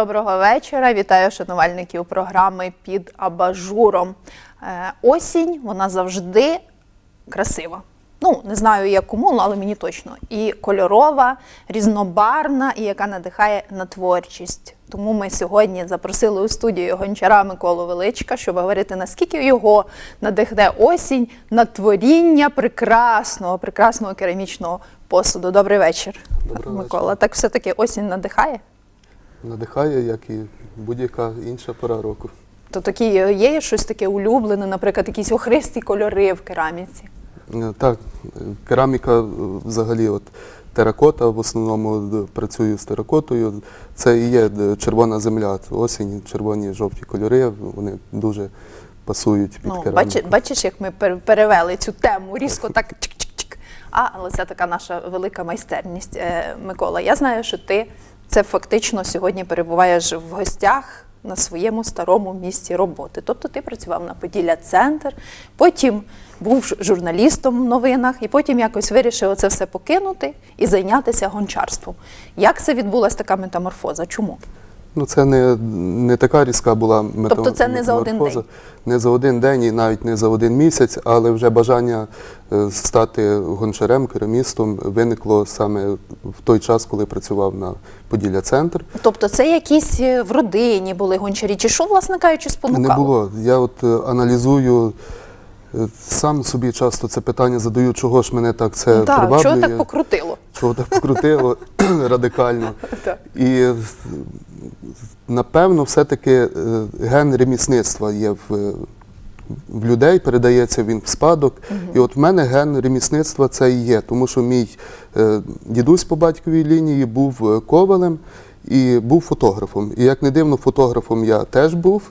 Доброго вечора. Вітаю шанувальників програми під абажуром. Е, Осінь вона завжди красива. Ну, не знаю, як кому, але мені точно. І кольорова, різнобарвна, і яка надихає на творчість. Тому ми сьогодні запросили у студію гончара Миколу Величка, щоб говорити, наскільки його надихне осінь на творіння прекрасного, прекрасного керамічного посуду. Добрий вечір, Доброго Микола. вечора. Так все-таки осінь надихає? Надихає, як і будь-яка інша пора року. То такі є щось таке улюблене, наприклад, якісь охристі кольори в кераміці. Е, Так, е, кераміка е, взагалі, от теракота, в основному е, працюю з теракотою. Це і є е, червона земля. Осінь, червоні жовті кольори, вони дуже пасують під Ну, кераміку. бачиш, бачиш, як ми пер- перевели цю тему різко так чик-чик-чик. А, але це така наша велика майстерність. Е, Микола, я знаю, що ти це фактично сьогодні перебуваєш в гостях на своєму старому місці роботи. Тобто ти працював на Поділля Центр, потім був журналістом в новинах, і потім якось вирішив це все покинути і зайнятися гончарством. Як це відбулася така метаморфоза? Чому? Ну, це не, не така різка була мета- Тобто це не за один день? Не за один день і навіть не за один місяць, але вже бажання е, стати гончарем, керамістом виникло саме в той час, коли працював на Поділля Центр. Тобто це якісь е, в родині були гончарі, чи що, власне кажучи, спонукало? Не було. Я от е, аналізую, сам собі часто це питання задаю, чого ж мене так це Ну, так, приваблює, чого так покрутило? чого так покрутило радикально. І напевно, все-таки е, ген ремісництва є в, в людей, передається він в спадок. І от в мене ген ремісництва це і є, тому що мій е, дідусь по батьковій лінії був е, ковалем. І був фотографом. І як не дивно, фотографом я теж був.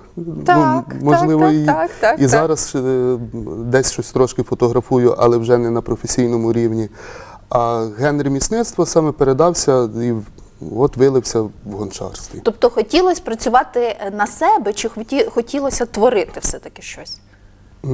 Так, ну, можливо, так, і, так, так, і так. зараз е, десь щось трошки фотографую, але вже не на професійному рівні. А ген ремісництва саме передався і от вилився в гончарстві. Тобто хотілося працювати на себе, чи хотілося творити все-таки щось?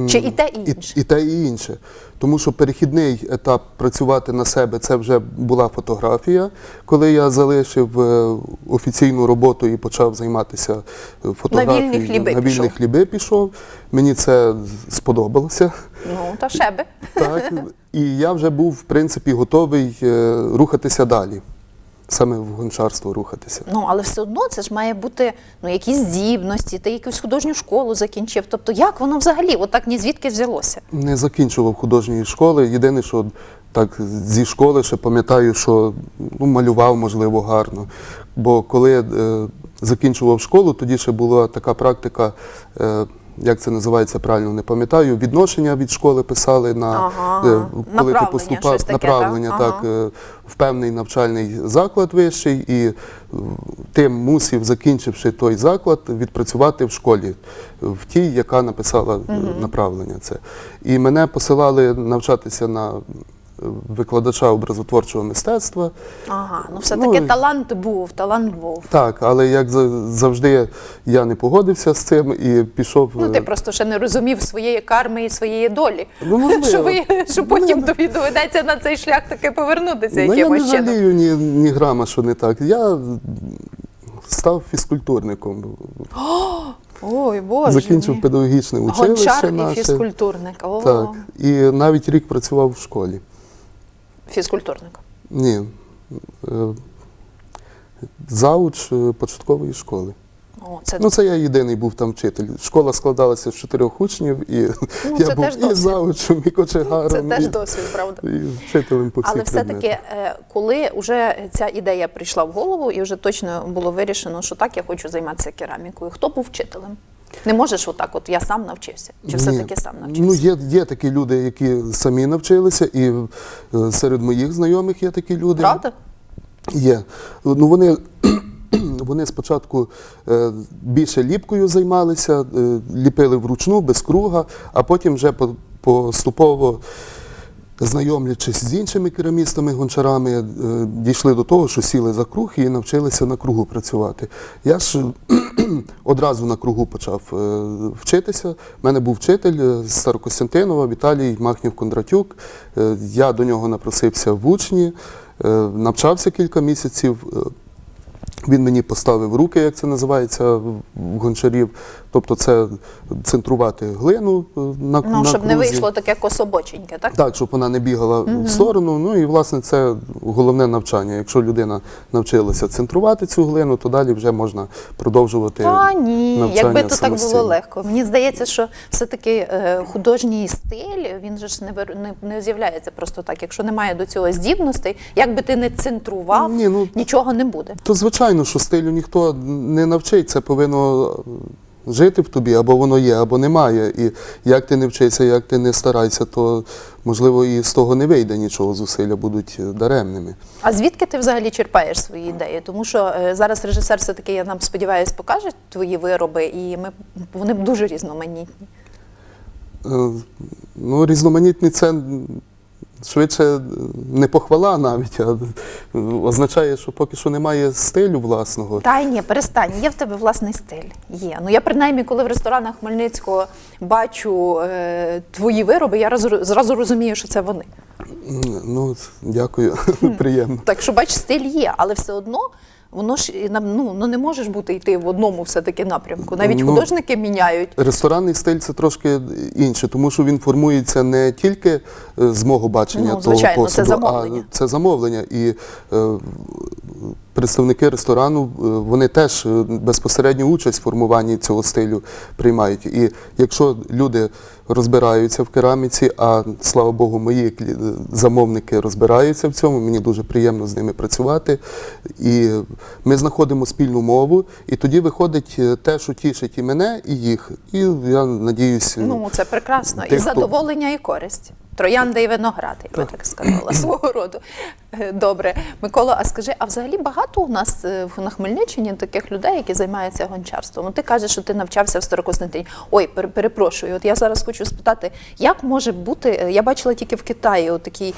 Чи і те, і І, інше? і те, і інше. Тому що перехідний етап працювати на себе це вже була фотографія. Коли я залишив е, офіційну роботу і почав займатися е, фотографією, вільні хліби на вільні пішов. хліби пішов. Мені це сподобалося. Ну, та ще би. Так, і я вже був, в принципі, готовий е, рухатися далі. Саме в гончарство рухатися. Ну, але все одно це ж має бути ну, якісь здібності, ти якусь художню школу закінчив. Тобто, як воно взагалі отак ні звідки взялося? Не закінчував художньої школи. Єдине, що так зі школи ще пам'ятаю, що ну, малював, можливо, гарно. Бо коли е, закінчував школу, тоді ще була така практика. Е, як це називається правильно, не пам'ятаю. Відношення від школи писали на Ага, е, коли Направлення, ти поступав таке, направлення, так? так, Ага. е, в певний навчальний заклад вищий, і е, ти мусив, закінчивши той заклад, відпрацювати в школі, в тій, яка написала е, направлення. Це. І мене посилали навчатися на викладача образотворчого мистецтва. Ага, ну все-таки Ну, талант був, талант був. Так, але як завжди я не погодився з цим і пішов. Ну, е, ти просто ще не розумів своєї карми і своєї долі. Ну, можливо. що, ви, що потім тобі доведеться на цей шлях таки повернутися ну, я не якимось жалію ні, ні грама, що не так. Я став фізкультурником. Ой, Боже. Закінчив педагогічне училище Гончар і наше. фізкультурник. О, Так. І навіть рік працював в школі. Фізкультурник. Ні. Е, Зауч е, початкової школи. О, це, Ну, це я єдиний був там вчитель. Школа складалася з чотирьох учнів, і Ну, я був і заучем, і кочегаром, це теж досвід, правда. і вчителем по всіх Але все-таки, е, коли вже ця ідея прийшла в голову і вже точно було вирішено, що так, я хочу займатися керамікою, хто був вчителем? Не можеш отак, от я сам навчився, чи все-таки сам навчився? Ну, є, є такі люди, які самі навчилися, і е, серед моїх знайомих є такі люди. Правда? Є. Ну вони, вони спочатку е, більше ліпкою займалися, е, ліпили вручну, без круга, а потім вже по- поступово. Знайомлячись з іншими керамістами, гончарами, е, дійшли до того, що сіли за круг і навчилися на кругу працювати. Я ж одразу на кругу почав е, вчитися. У мене бубув вчитель е, з Старокостянтинова Віталій Махнів Кондратюк. Е, Я до нього напросився в учні, навчався кілька місяців. Він мені поставив руки, як це називається в гончарів. Тобто це центрувати глину е, на Ну, на щоб не вийшло таке кособоченьке, так? Так, щоб вона не бігала в сторону. Ну і власне це головне навчання. Якщо людина навчилася центрувати цю глину, то далі вже можна продовжувати. Та ні, навчання якби то так було легко. Мені здається, що все-таки е, художній стиль він же ж не, не, не з'являється просто так. Якщо немає до цього здібностей, як би ти не центрував, Ні, ну, нічого не буде. То звичайно, що стилю ніхто не навчить, це повинно жити в тобі, або воно є, або немає. І як ти не вчишся, як ти не старайся, то можливо і з того не вийде нічого, зусилля будуть е, даремними. А звідки ти взагалі черпаєш свої ідеї? Тому що е, зараз режисер все-таки, я нам сподіваюся, покаже твої вироби, і ми вони дуже різноманітні. Е, Ну, різноманітні це швидше не похвала навіть, а е, означає, що поки що немає стилю власного. Та ні, перестань, є в тебе власний стиль. Є. Ну я принаймні, коли в ресторанах Хмельницького бачу е, твої вироби, я зразу розумію, що це вони. Ну, дякую, приємно. Так що, бач, стиль є, але все одно воно ж ну, ну не можеш бути йти в одному все-таки напрямку. Навіть Ну, художники міняють. Ресторанний стиль це трошки інше, тому що він формується не тільки е, з мого бачення Ну, того звичайно, це посуду, замовлення. а це замовлення. І е, представники ресторану е, вони теж е, безпосередню участь в формуванні цього стилю приймають. І якщо люди розбираються в кераміці, а слава Богу, мої клі- замовники розбираються в цьому, мені дуже приємно з ними працювати. І ми знаходимо спільну мову, і тоді виходить е, те, що тішить і мене, і їх. І я надіюсь, Ну це прекрасно. Тих, і задоволення, і користь. Троянда і виноград, я би так сказала, свого роду. Е, Добре. Микола, а скажи, а взагалі багато у нас е, на Хмельниччині таких людей, які займаються гончарством? Ну, ти кажеш, що ти навчався в Старокостянтині. Ой, перепрошую. От я зараз хочу спитати, як може бути, е, я бачила тільки в Китаї такий,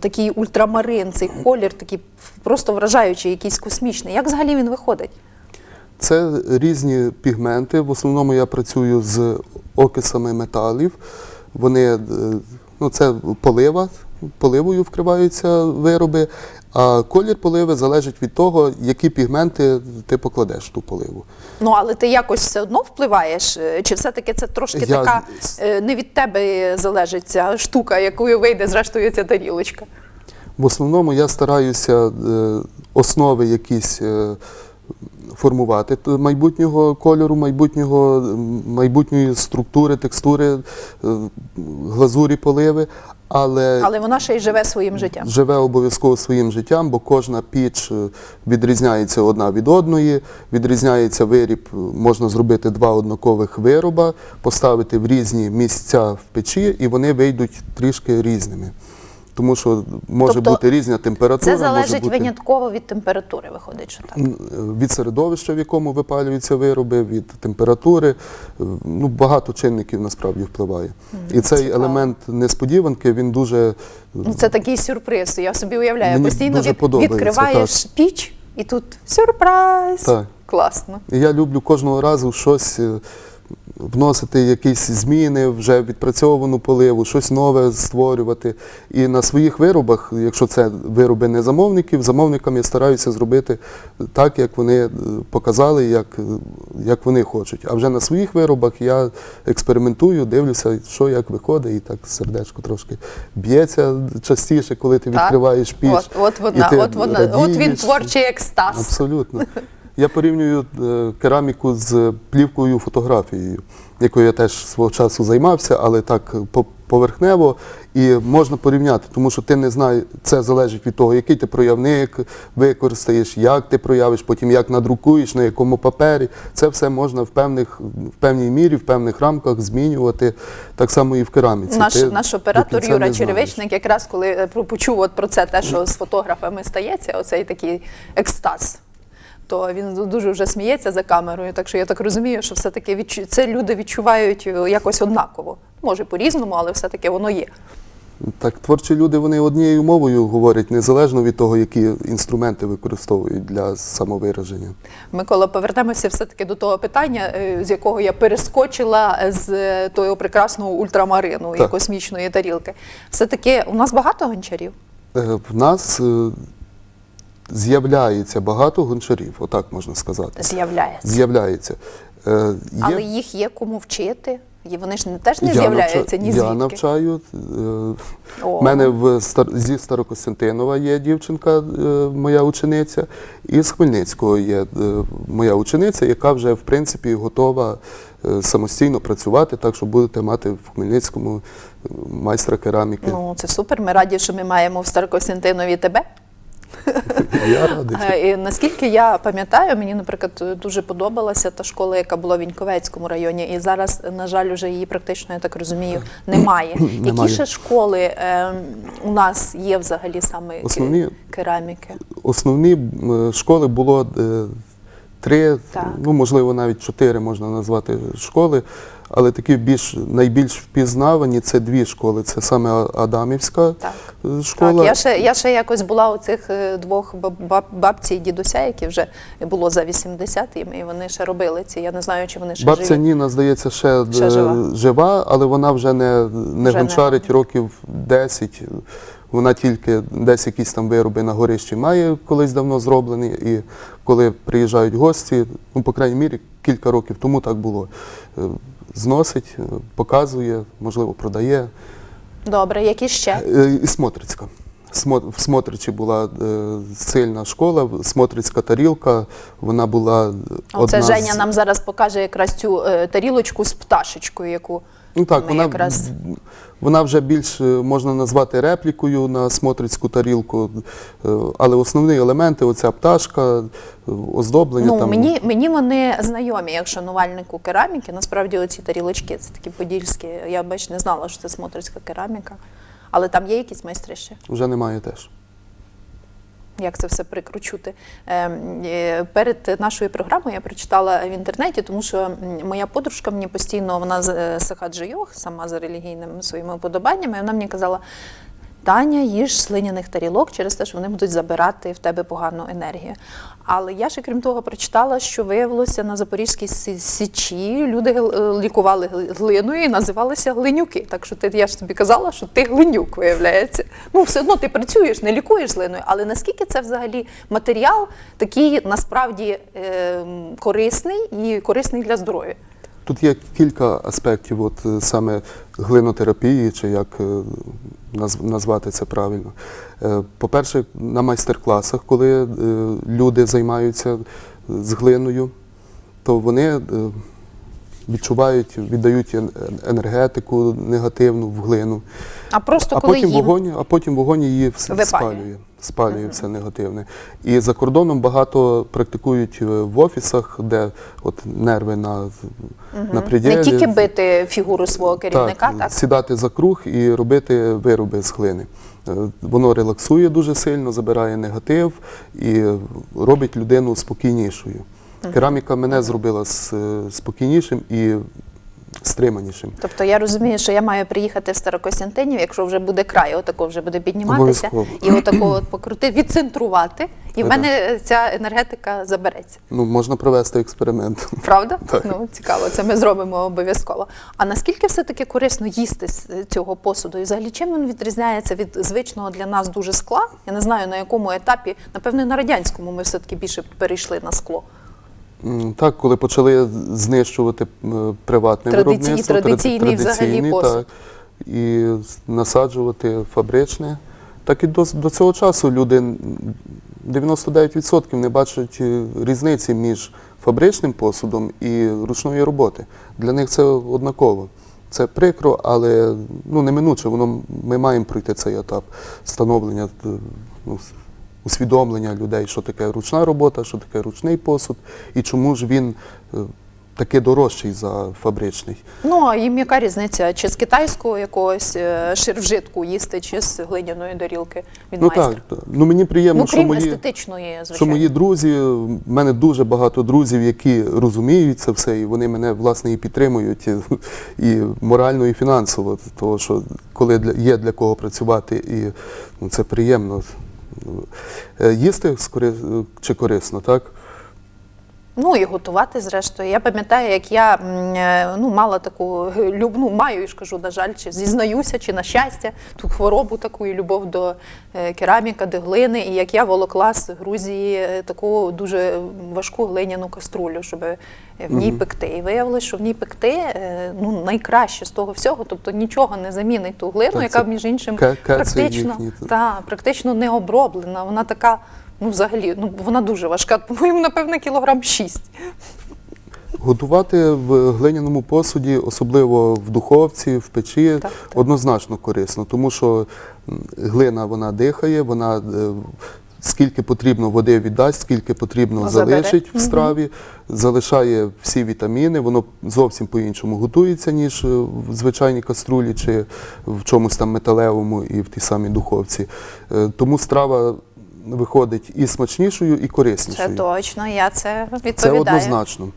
такий ультрамарин, цей колір, такий просто вражаючий, якийсь космічний. Як взагалі він виходить? Це різні пігменти. В основному я працюю з окисами металів. Вони ну, це полива, поливою вкриваються вироби. А колір поливи залежить від того, які пігменти ти покладеш в ту поливу. Ну, але ти якось все одно впливаєш? Е, Чи все-таки це трошки Я така е, не від тебе залежить ця штука, якою вийде зрештою ця тарілочка? В основному я стараюся е, основи якісь формувати майбутнього кольору, майбутнього, майбутньої структури, текстури, е, глазурі поливи. Але Але вона ще й живе своїм життям. живе обов'язково своїм життям, бо кожна піч е, відрізняється одна від одної, відрізняється виріб, е, можна зробити два однакових вироба, поставити в різні місця в печі, і вони вийдуть трішки різними. Тому що може Тобто бути різна температура. Це може залежить бути... винятково від температури, виходить, що так. Від середовища, в якому випалюються вироби, від температури. Е, Ну, багато чинників насправді впливає. І цей цікаво. елемент несподіванки, він дуже Ну, це такий сюрприз. Я собі уявляю, Мені постійно дуже від, відкриваєш піч, і тут сюрприз. Так. Класно. І я люблю кожного разу щось е, вносити, якісь зміни, вже відпрацьовану поливу, щось нове створювати. І на своїх виробах, якщо це вироби не замовників, замовникам я стараюся зробити так, як вони е, показали, як, як вони хочуть. А вже на своїх виробах я експериментую, дивлюся, що як виходить, і так сердечко трошки б'ється частіше, коли ти відкриваєш піч. От, от вона, і ти от вона, от він творчий екстаз. Абсолютно. Я порівнюю е, кераміку з плівкою фотографією, якою я теж свого часу займався, але так по- поверхнево. І можна порівняти, тому що ти не знаєш, це залежить від того, який ти проявник використаєш, як ти проявиш, потім як надрукуєш, на якому папері. Це все можна в певних в певній мірі, в певних рамках змінювати. Так само і в кераміці. Наш, Ти наш оператор Юра. Черевичник якраз коли е, почув от про це, те, що з фотографами стається, оцей такий екстаз. То він дуже вже сміється за камерою, так що я так розумію, що все-таки відчу... це люди відчувають е, якось однаково. Може по-різному, але все-таки воно є. Так, творчі люди вони однією мовою говорять, незалежно від того, які інструменти використовують для самовираження. Микола, повернемося все-таки до того питання, е, з якого я перескочила з е, того прекрасного ультрамарину і космічної тарілки. Все-таки у нас багато гончарів. В нас з'являється багато гончарів, отак можна сказати. З'являється. З'являється. Е, Але їх є кому вчити. І вони ж не теж не з'являються ні Я навчаю. У мене в зі Старокостянтинова є дівчинка, е, моя учениця, і з Хмельницького є е, моя учениця, яка вже в принципі готова е, самостійно працювати, так що будете мати в Хмельницькому е, майстра кераміки. Ну, це супер. Ми раді, що ми маємо в Старокостянтинові тебе. Я радий. Е, І наскільки я пам'ятаю, мені, наприклад, дуже подобалася та школа, яка була в Іньковецькому районі, і зараз, на жаль, вже її практично, я так розумію, немає. Які ще школи е, у нас є взагалі саме Основні- кераміки? Основні школи було е, три, Так. ну можливо навіть чотири можна назвати школи, але такі більш найбільш впізнавані це дві школи. Це саме Адамівська Так. е, школа. Так, я ще, я ще якось була у цих е, двох баб- баб- бабці і дідуся, які вже було за 80 їм, і вони ще робили ці. Я не знаю, чи вони ще Бабця живі. Ніна, здається, ще, Ще е, жива. жива, але вона вже не, не Вже гончарить років 10. Вона тільки десь якісь там вироби на горищі має колись давно зроблені. І коли приїжджають гості, ну, по крайній мірі, кілька років тому так було. Е, Зносить, е, показує, можливо, продає. Добре, які ще? Е, І Смотрицька. Смо- В Смотричі була е, сильна школа, Смотрицька тарілка. Вона була Оце одна Женя з... нам зараз покаже якраз цю е, тарілочку з пташечкою, яку Ну так, ми вона, якраз вона вже більш е, можна назвати реплікою на смотрицьку тарілку, е, але основні елементи оця пташка, е, оздоблення ну там. мені, мені вони знайомі, як шанувальнику кераміки. Насправді оці тарілочки це такі подільські. Я бач, не знала, що це смотрицька кераміка. Але там є якісь майстри ще. Вже немає теж. Як це все прикручути? Ем, е, Перед нашою програмою я прочитала в інтернеті, тому що моя подружка мені постійно вона з Сахаджи Йог, сама за релігійними своїми уподобаннями. і Вона мені казала: Таня, їж слиняних тарілок через те, що вони будуть забирати в тебе погану енергію. Але я ще крім того прочитала, що виявилося на Запорізькій Сі- січі люди е, лікували глиною і називалися глинюки. Так що ти я ж тобі казала, що ти глинюк виявляється. Ну все одно ти працюєш, не лікуєш глиною. Але наскільки це взагалі матеріал такий насправді е, корисний і корисний для здоров'я? Тут є кілька аспектів, от е, саме глинотерапії, чи як е, назвати це правильно. Е, По-перше, на майстер-класах, коли люди займаються з глиною, то вони відчувають, віддають енергетику негативну в глину. А просто А коли потім, їм вогонь, а потім вогонь її Випалює. спалює. Спалює все негативне. І за кордоном багато практикують е, в офісах, де от нерви на, на пределі. не тільки бити фігуру свого керівника, так, сідати за круг і робити вироби з глини. Е, Воно релаксує дуже сильно, забирає негатив і робить людину спокійнішою. Кераміка мене зробила спокійнішим і стриманішим. Тобто я розумію, що я маю приїхати в Старокостянтинів, якщо вже буде край, отако вже буде підніматися, і отако от покрути, відцентрувати, і в мене ця енергетика забереться. Ну, можна провести експеримент. Правда? Так. Ну цікаво, це ми зробимо обов'язково. А наскільки все-таки корисно їсти з цього посуду? І взагалі чим він відрізняється від звичного для нас дуже скла? Я не знаю на якому етапі, напевне, на радянському ми все-таки більше перейшли на скло. Так, коли почали знищувати приватне Традицій- виробництво, тради- традиційний взагалі традиційний, так, і насаджувати фабричне. Так і до, до цього часу люди 99% не бачать е, різниці між фабричним посудом і ручної роботи. Для них це однаково. Це прикро, але ну, неминуче, воно, ми маємо пройти цей етап становлення, е, ну, усвідомлення людей, що таке ручна робота, що таке ручний посуд, і чому ж він е, таки дорожчий за фабричний. Ну а їм яка різниця? Чи з китайського якогось е, ширвжитку їсти, чи з глиняної дорілки від Ну майстра? так, так. ну мені приємно, Ну, що мої. естетичної, звичайно. Що мої друзі, в мене дуже багато друзів, які розуміють це все, і вони мене власне і підтримують і, і морально, і фінансово. Тому що коли для, є для кого працювати, і ну, це приємно. Е, Їсти чи корисно, так? Ну і готувати, зрештою. Я пам'ятаю, як я е, ну, мала таку ну, маю, я ж кажу, на жаль, чи зізнаюся, чи на щастя, ту хворобу таку і любов до е, кераміка, до глини. І як я волокла з Грузії е, таку дуже важку глиняну каструлю, щоб в ній пекти. І виявилось, що в ній пекти ну, найкраще з того всього, тобто нічого не замінить ту глину, Так, яка, між іншим, практично, та, практично не оброблена. Вона така. Ну, взагалі, ну вона дуже важка. По-моєму, напевно, кілограм 6. Готувати в глиняному посуді, особливо в духовці, в печі, Так, так. однозначно корисно, тому що глина вона дихає, вона е, скільки потрібно води віддасть, скільки потрібно Забере. залишить в страві, залишає всі вітаміни, воно зовсім по-іншому готується, ніж е, в звичайній каструлі чи в чомусь там металевому і в тій самій духовці. Е, Тому страва виходить і смачнішою, і Це точно, я це відповідаю. Це однозначно.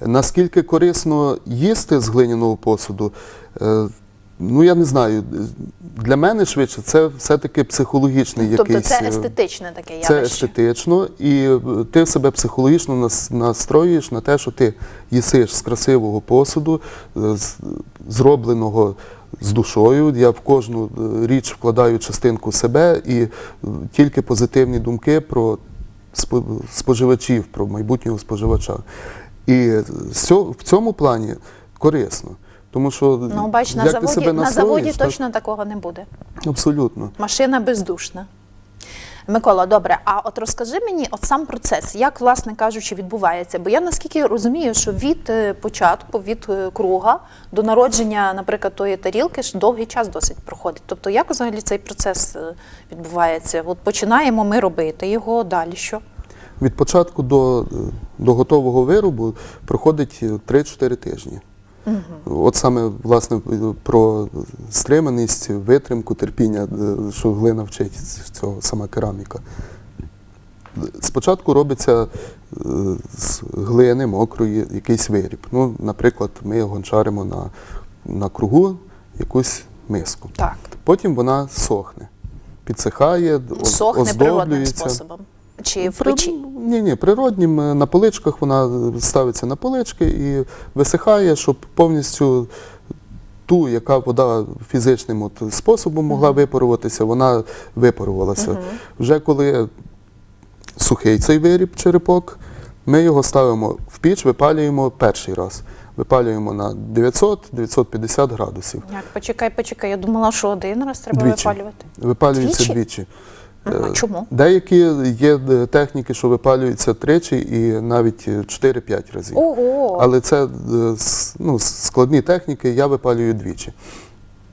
Наскільки корисно їсти з глиняного посуду, е, ну я не знаю. Для мене швидше це все-таки психологічний Тобто якийсь. це е, естетичне таке це естетично, і е, ти себе психологічно настроюєш на те, що ти їсиш з красивого посуду, зробленого з душою. Я в кожну е, річ вкладаю частинку себе і е, тільки позитивні думки про споживачів, про майбутнього споживача. І в цьому плані корисно. Тому що Ну, бач, на заводі, себе на заводі точно такого не буде. абсолютно. Машина бездушна. Микола, добре, а от розкажи мені от сам процес, як, власне кажучи, відбувається. Бо я наскільки розумію, що від е, початку, від е, круга до народження, наприклад, тої тарілки ж довгий час досить проходить. Тобто, як взагалі цей процес е, відбувається? От починаємо ми робити його, далі що? Від початку до, до готового виробу проходить 3-4 тижні. От саме власне про стриманість, витримку, терпіння, е, що глина вчить з цього сама кераміка. Спочатку робиться е, з глини мокрої якийсь виріб. Ну, наприклад, ми гончаримо на, на кругу якусь миску. Так. Потім вона сохне, підсихає, Сохне природним способом. Чи в При- печі? Ні, ні, природнім е, на поличках вона ставиться на полички і висихає, щоб повністю ту, яка вода фізичним от способом могла випаруватися, вона випарувалася. Вже коли сухий цей виріб, черепок, ми його ставимо в піч, випалюємо перший раз. Випалюємо на 900-950 градусів. Як? Почекай, почекай. Я думала, що один раз треба Двічі. випалювати. Випалюється Двічі? двічі. А Е, чому? Деякі є е, техніки, що випалюються тричі і навіть е, 4-5 разів. Ого! Але це е, ну, складні техніки, я випалюю двічі.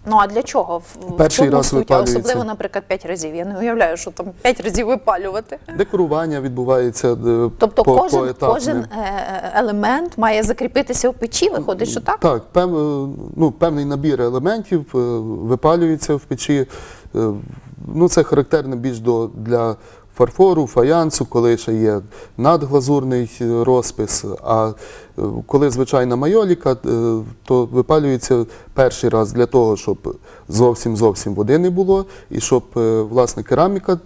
Ну а для чого? В, Перший чому раз суть? Випалюється. Особливо, наприклад, 5 разів. Я не уявляю, що там 5 разів випалювати. Декорування відбувається е, Тобто по, кожен, поетапне. кожен е, елемент має закріпитися в печі, виходить, що так? Так, пев, е, ну, певний набір елементів е, випалюється в печі. Ну, це характерно більш до, для фарфору, фаянсу, коли ще є надглазурний е, розпис. А е, коли звичайна майоліка, е, то випалюється перший раз для того, щоб зовсім зовсім води не було, і щоб власне кераміка,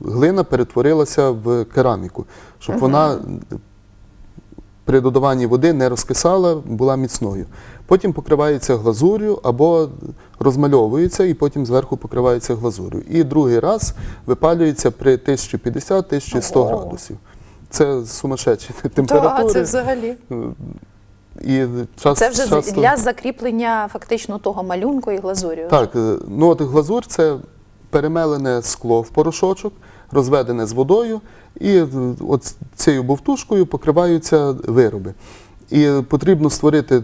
глина перетворилася в кераміку, щоб вона при додаванні води не розкисала, була міцною. Потім покривається глазур'ю або розмальовується і потім зверху покривається глазур'ю. І другий раз випалюється при 1050-1100 градусів. Це сумасшедші температури. Так, це взагалі. І час, Це вже часто... для закріплення фактично того малюнку і глазурю. Так, е, ну от глазур це перемелене скло в порошочок, розведене з водою, і е, от цією бовтушкою покриваються вироби. І потрібно створити е,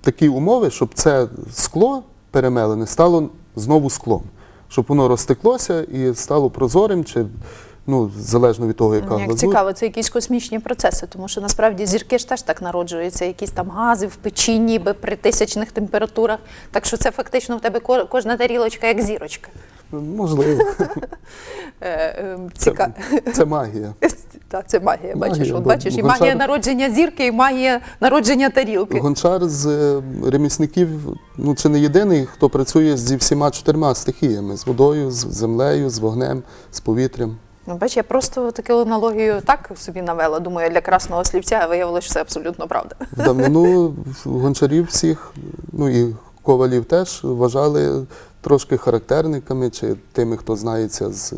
такі умови, щоб це скло перемелене стало знову склом, щоб воно розтеклося і стало прозорим, чи ну, залежно від того, яка Як глазур. цікаво, це якісь космічні процеси, тому що насправді зірки ж теж так народжуються, якісь там гази в печі, ніби при тисячних температурах. Так що це фактично в тебе ко- кожна тарілочка як зірочка. Можливо, Е, е, це, це магія. Так, це магія. Бачиш, Магія, от бачиш, і магія народження зірки, і магія народження тарілки. Гончар з е, ремісників ну, чи не єдиний, хто працює зі всіма чотирма стихіями: з водою, з землею, з вогнем, з повітрям. Ну, бач, я просто таку аналогію так собі навела. Думаю, для красного слівця а виявилося, що це абсолютно правда. В давнину гончарів всіх, ну і ковалів теж вважали трошки характерниками чи тими, хто знається з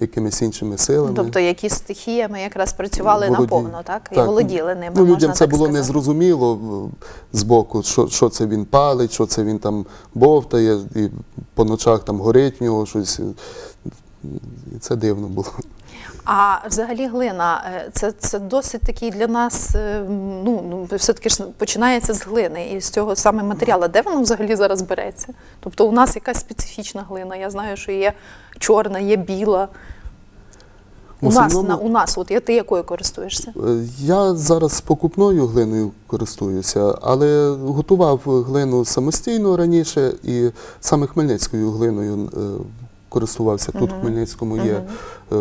якимись іншими силами. Тобто, які стихіями якраз працювали Володі- наповно, так? І володіли ними. Ну, можна людям це так було сказати. незрозуміло з збоку, що, що це він палить, що це він там бовтає, і по ночах там горить в нього щось. І це дивно було. А взагалі глина, е, це, це досить такий для нас, е, ну, ну все-таки ж починається з глини і з цього саме матеріалу. Де воно взагалі зараз береться? Тобто у нас якась специфічна глина. Я знаю, що є чорна, є біла. У В нас, на, у нас, от я- ти якою користуєшся? Е, Я зараз покупною глиною користуюся, але готував глину самостійно раніше і саме хмельницькою глиною користувався. Тут в Хмельницькому є с-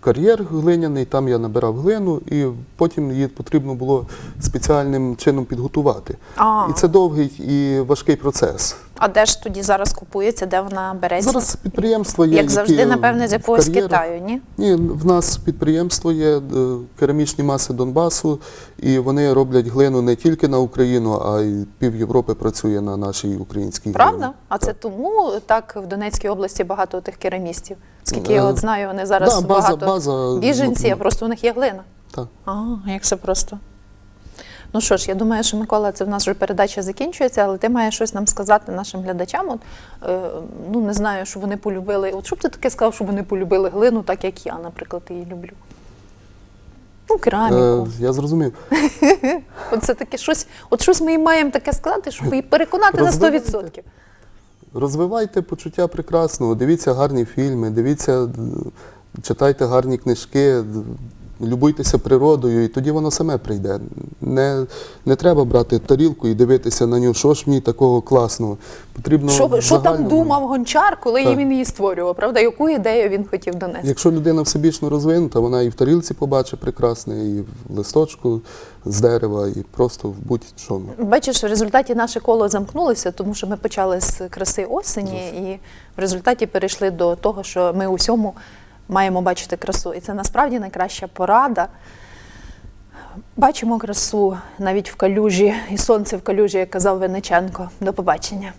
кар'єр глиняний, там я набирав глину, і потім її потрібно було спеціальним чином підготувати. А. І це довгий і важкий процес. А де ж тоді зараз купується, де вона береться? Зараз підприємства є. Як завжди, які напевне, з якогось. Китаю, ні? Ні, в нас підприємство є е, керамічні маси Донбасу, і вони роблять глину не тільки на Україну, а й пів Європи працює на нашій українській Правда? глині. А це тому так в Донецькій області багато тих керамістів. Скільки Е, я от знаю, вони зараз да, база- багато база, біженці, а просто у них є глина. Так. А, як це просто. Ну що ж, я думаю, що Микола, це в нас вже передача закінчується, але ти маєш щось нам сказати нашим глядачам. От, е, ну не знаю, що вони полюбили. От що б ти таке сказав, щоб вони полюбили глину, так як я, наприклад, її люблю. Ну, кераміку. Е, я зрозумів. От це таке щось, от щось ми їм маємо таке сказати, щоб її переконати на Розвивайте. 100%. Розвивайте почуття прекрасного, дивіться гарні фільми, дивіться, читайте гарні книжки, любуйтеся природою, і тоді воно саме прийде. Не, не треба брати тарілку і дивитися на нього, що ж ній такого класного. Потрібно Що, що там думав гончар, коли Так. він її створював, правда? Яку ідею він хотів донести? Якщо людина всебічно розвинута, вона і в тарілці побачить прекрасне, і в листочку з дерева, і просто в будь-чому. Бачиш, в результаті наше коло замкнулося, тому що ми почали з краси осені, і в результаті перейшли до того, що ми усьому маємо бачити красу. І це насправді найкраща порада. Бачимо красу навіть в калюжі, і сонце в калюжі, як казав Вениченко. До побачення.